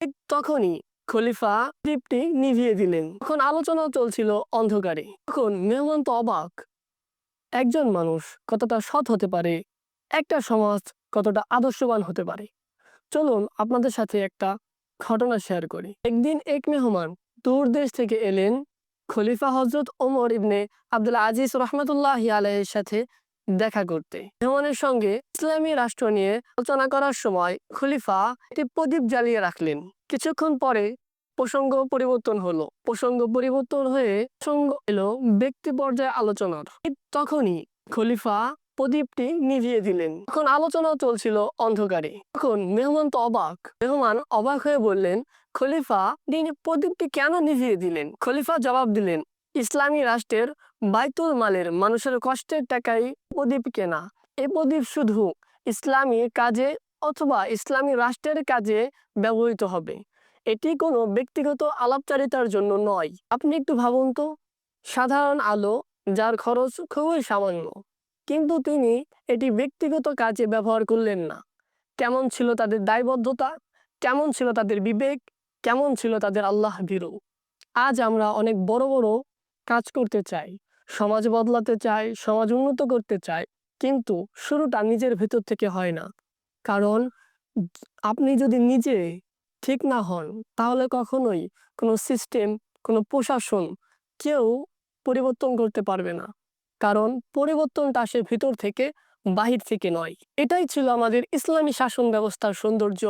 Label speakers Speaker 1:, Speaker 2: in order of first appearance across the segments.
Speaker 1: ঠিক তখনই খলিফা দ্বীপটি নিভিয়ে দিলেন। তখন আলোচনা চলছিল অন্ধকারে। তখন মেহমান তো অবাক। একজন মানুষ কতটা সৎ হতে পারে, একটা সমাজ কতটা আদর্শবান হতে পারে। চলুন আপনাদের সাথে একটা ঘটনা শেয়ার করি। একদিন এক মেহমান দূর দেশ থেকে এলেন খলিফা হজরত ওমর ইবনে আব্দুল আজিজ রহমতুল্লাহ আলহের সাথে দেখা করতে। মেহমানের সঙ্গে ইসলামী রাষ্ট্র নিয়ে আলোচনা করার সময় খলিফা একটি প্রদীপ জ্বালিয়ে রাখলেন। কিছুক্ষণ পরে প্রসঙ্গ পরিবর্তন হলো। প্রসঙ্গ পরিবর্তন হয়ে প্রসঙ্গ এলো ব্যক্তি পর্যায়ে আলোচনার। তখনই খলিফা প্রদীপটি নিভিয়ে দিলেন। তখন আলোচনা চলছিল অন্ধকারে। তখন মেহমান তো অবাক। মেহমান অবাক হয়ে বললেন, খলিফা, তিনি প্রদীপটি কেন নিভিয়ে দিলেন? খলিফা জবাব দিলেন, ইসলামী রাষ্ট্রের বাইতুল মালের মানুষের কষ্টের টাকায় প্রদীপ কেনা। এই প্রদীপ শুধু ইসলামী কাজে অথবা ইসলামী রাষ্ট্রের কাজে ব্যবহৃত হবে। এটি কোনো ব্যক্তিগত আলাপচারিতার জন্য নয়। আপনি একটু ভাবুন তো, সাধারণ আলো যার খরচ খুবই সামান্য, কিন্তু তিনি এটি ব্যক্তিগত কাজে ব্যবহার করলেন না। কেমন ছিল তাদের দায়বদ্ধতা? কেমন ছিল তাদের বিবেক? কেমন ছিল তাদের আল্লাহ ভীরু আজ আমরা অনেক বড় বড় কাজ করতে চাই। সমাজ বদলাতে চাই সমাজ উন্নত করতে চাই কিন্তু শুরুটা নিজের ভেতর থেকে হয় না। কারণ আপনি যদি নিজে ঠিক না হন, তাহলে কখনোই কোনো সিস্টেম কোনো প্রশাসন কেউ পরিবর্তন করতে পারবে না। কারণ পরিবর্তনটা আসে ভিতর থেকে বাহির থেকে নয়। এটাই ছিল আমাদের ইসলামী শাসন ব্যবস্থার সৌন্দর্য,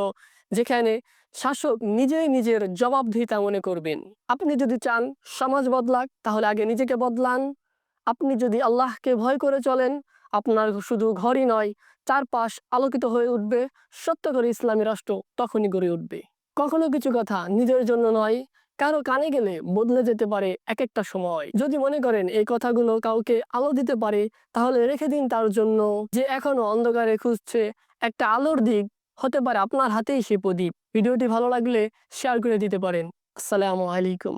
Speaker 1: যেখানে শাসক নিজেই নিজের জবাবদিহিতা মনে করবেন। আপনি যদি চান সমাজ বদলাক, তাহলে আগে নিজেকে বদলান। আপনি যদি আল্লাহকে ভয় করে চলেন, আপনার শুধু ঘরই নয়, চারপাশ আলোকিত হয়ে উঠবে। সত্য করে ইসলামী রাষ্ট্র তখনই গড়ে উঠবে। কখনো কিছু কথা নিজের জন্য নয়, কারও কানে গেলে বদলে যেতে পারে এক একটা সময়। যদি মনে করেন এই কথাগুলো কাউকে আলো দিতে পারে, তাহলে রেখে দিন তার জন্য যে এখনও অন্ধকারে খুঁজছে। একটা আলোর দিক হতে পারে আপনার হাতেই সে প্রদীপ। ভিডিওটি ভালো লাগলে শেয়ার করে দিতে পারেন। আসসালামু আলাইকুম।